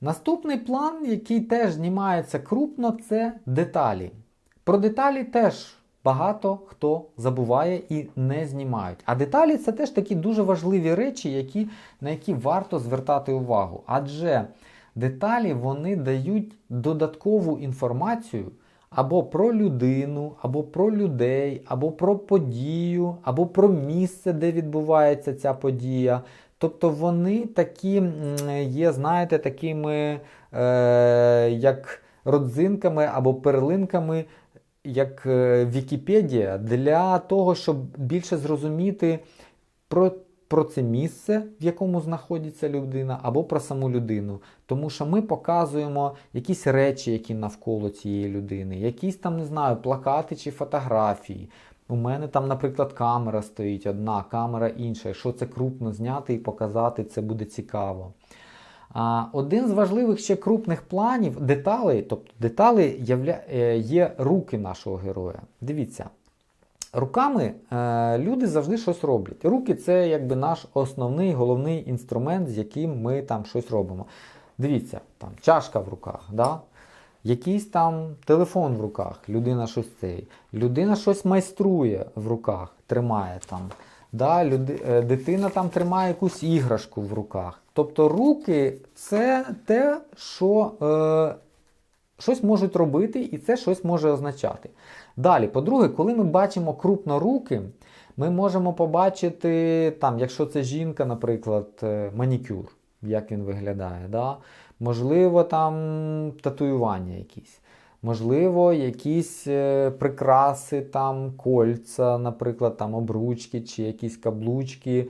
Наступний план, який теж знімається крупно, це деталі. Про деталі теж багато хто забуває і не знімають. А деталі це теж такі дуже важливі речі, які, на які варто звертати увагу. Адже деталі вони дають додаткову інформацію або про людину, або про людей, або про подію, або про місце, де відбувається ця подія. Тобто вони такі є, знаєте, такими е, як родзинками або перлинками, як е, Вікіпедія, для того, щоб більше зрозуміти про, про це місце, в якому знаходиться людина, або про саму людину. Тому що ми показуємо якісь речі, які навколо цієї людини, якісь там, не знаю, плакати чи фотографії. У мене там, наприклад, камера стоїть одна, камера інша. Якщо це крупно зняти і показати, це буде цікаво. Один з важливих ще крупних планів, деталей, тобто деталі е, є руки нашого героя. Дивіться, руками е, люди завжди щось роблять. Руки це якби наш основний головний інструмент, з яким ми там щось робимо. Дивіться, там чашка в руках, да? Якийсь там телефон в руках, людина щось цей, людина щось майструє в руках, тримає там. Да, люди, е, дитина там тримає якусь іграшку в руках. Тобто руки це те, що е, щось можуть робити, і це щось може означати. Далі, по-друге, коли ми бачимо крупно руки, ми можемо побачити, там, якщо це жінка, наприклад, е, манікюр, як він виглядає. Да? Можливо, там татуювання якісь. Можливо, якісь е, прикраси, там, кольця, наприклад, там обручки чи якісь каблучки.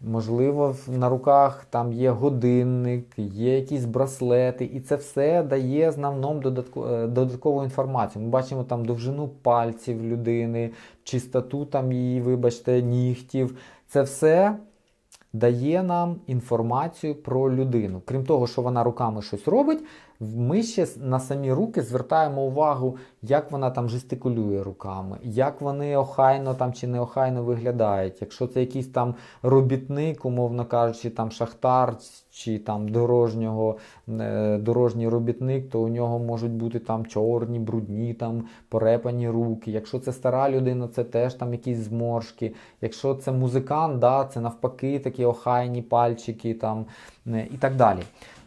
Можливо, на руках там є годинник, є якісь браслети, і це все дає нам е, додаткову інформацію. Ми бачимо там довжину пальців людини, чистоту там її, вибачте, нігтів. Це все дає нам інформацію про людину. Крім того, що вона руками щось робить, ми ще на самі руки звертаємо увагу, як вона там жестикулює руками, як вони охайно там чи неохайно виглядають. Якщо це якийсь там робітник, умовно кажучи, там шахтар чи там дорожнього, е, дорожній робітник, то у нього можуть бути там чорні, брудні, там порепані руки. Якщо це стара людина, це теж там якісь зморшки. Якщо це музикант, да, це навпаки такі охайні пальчики там, е, і так далі.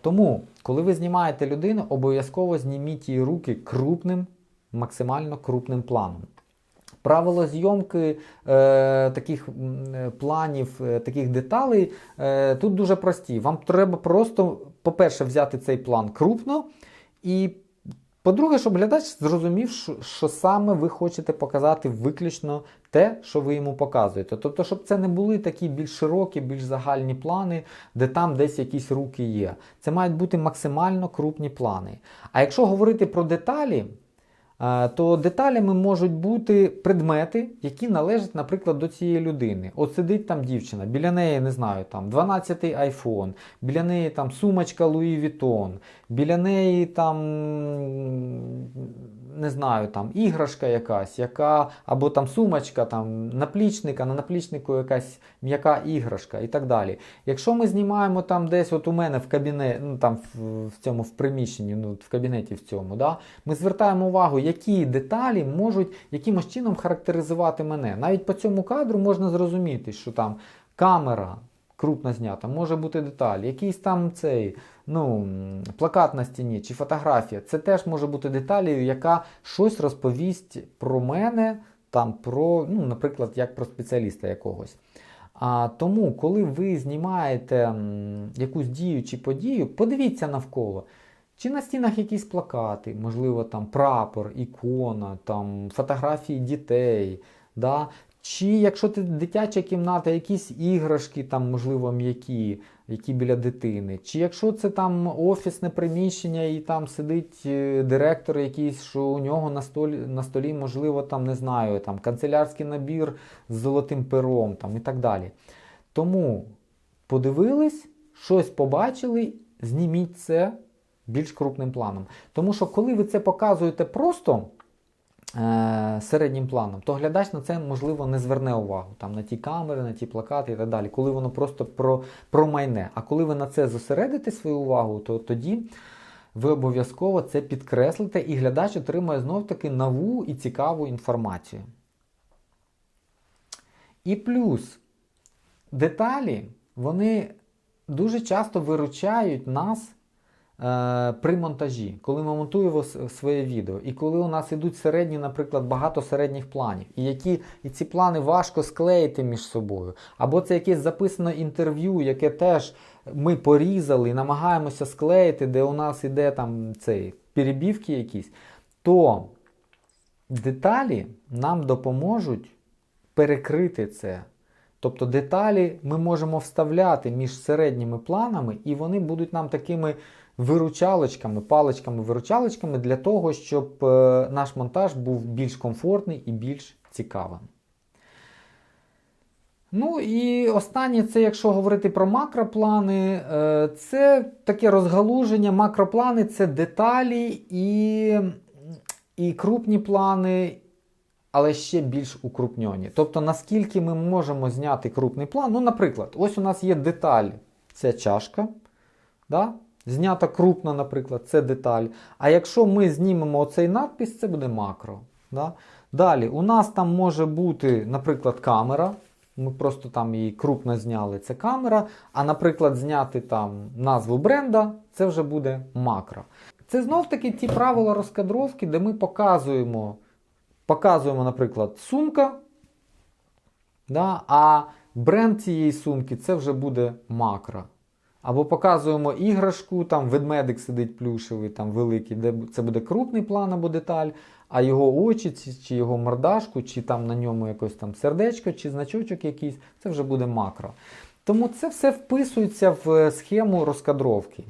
Тому, коли ви знімаєте людину, обов'язково зніміть її руки крупним, максимально крупним планом. Правило зйомки е, таких е, планів, е, таких деталей е, тут дуже прості. Вам треба просто, по-перше, взяти цей план крупно, і по-друге, щоб глядач зрозумів, що, саме ви хочете показати виключно те, що ви йому показуєте. Тобто, щоб це не були такі більш широкі, більш загальні плани, де там десь якісь руки є. Це мають бути максимально крупні плани. А якщо говорити про деталі, то деталями можуть бути предмети, які належать, наприклад, до цієї людини. От сидить там дівчина, біля неї, не знаю, там 12-й айфон, біля неї там сумочка Louis Vuitton, біля неї там не знаю, там іграшка якась, яка, або там сумочка, там наплічник, на наплічнику якась м'яка іграшка і так далі. Якщо ми знімаємо там десь, от у мене в кабінеті, ну там в, в цьому в приміщенні, ну в кабінеті в цьому, да, ми звертаємо увагу, які деталі можуть якимось чином характеризувати мене. Навіть по цьому кадру можна зрозуміти, що там камера крупно знята, може бути деталь, якийсь там цей ну, плакат на стіні чи фотографія. Це теж може бути деталію, яка щось розповість про мене, там про, ну, наприклад, як про спеціаліста якогось. А тому, коли ви знімаєте якусь дію чи подію, подивіться навколо. Чи на стінах якісь плакати, можливо, там прапор, ікона, там фотографії дітей. Да? Чи якщо це дитяча кімната, якісь іграшки, там, можливо, м'які, які біля дитини. Чи якщо це там офісне приміщення і там сидить е, директор якийсь, що у нього на столі, на столі, можливо, там, не знаю, там канцелярський набір з золотим пером там, і так далі. Тому подивились, щось побачили, зніміть це більш крупним планом. Тому що коли ви це показуєте просто, середнім планом, то глядач на це можливо не зверне увагу там, на ті камери, на ті плакати і так далі, коли воно просто про, промайне. А коли ви на це зосередите свою увагу, то тоді ви обов'язково це підкреслите, і глядач отримує знов-таки нову і цікаву інформацію. І плюс деталі, вони дуже часто виручають нас е, при монтажі, коли ми монтуємо своє відео. І коли у нас ідуть середні, наприклад, багато середніх планів, і, які, і ці плани важко склеїти між собою. Або це якесь записане інтерв'ю, яке теж ми порізали і намагаємося склеїти, де у нас іде там цей перебівки якісь, то деталі нам допоможуть перекрити це. Тобто деталі ми можемо вставляти між середніми планами, і вони будуть нам такими виручалочками, паличками-виручалочками для того, щоб е, наш монтаж був більш комфортний і більш цікавим. Ну і останнє, це якщо говорити про макроплани, е, це таке розгалуження. Макроплани це деталі і, і крупні плани, але ще більш укрупнені. Тобто, наскільки ми можемо зняти крупний план. Ну, наприклад, ось у нас є деталь, це чашка. Да? Знята крупно, наприклад, це деталь. А якщо ми знімемо оцей надпис, це буде макро. Да? Далі, у нас там може бути, наприклад, камера. Ми просто там її крупно зняли, це камера. А, наприклад, зняти там назву бренда, це вже буде макро. Це знов таки ті правила розкадровки, де ми показуємо, показуємо, наприклад, сумка. Да? А бренд цієї сумки це вже буде макро. Або показуємо іграшку, там ведмедик сидить плюшевий, там великий, де це буде крупний план або деталь, а його очі, чи його мордашку, чи там на ньому якось там сердечко, чи значочок якийсь, це вже буде макро. Тому це все вписується в е, схему розкадровки.